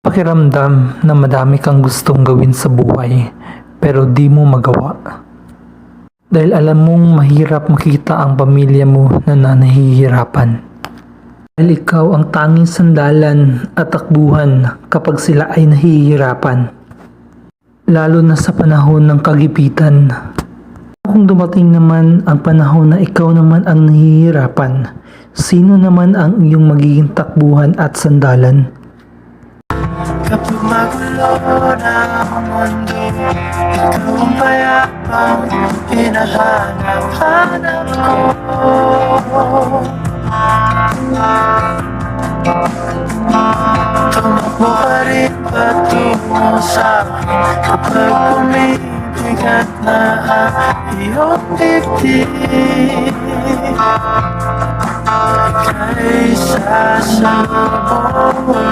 Pakiramdam na madami kang gustong gawin sa buhay pero di mo magawa. Dahil alam mong mahirap makita ang pamilya mo na nanahihirapan. Dahil ikaw ang tanging sandalan at takbuhan kapag sila ay nahihirapan. Lalo na sa panahon ng kagipitan. Kung dumating naman ang panahon na ikaw naman ang nahihirapan, sino naman ang iyong magiging takbuhan at sandalan? Kapag magulo na ang mundo Ikaw ang payapang hinahanap-hanap ko. Tumakbo ka rin patungo sa akin Kapag bumibigat na ang iyong dibdib Ika'y sasalubong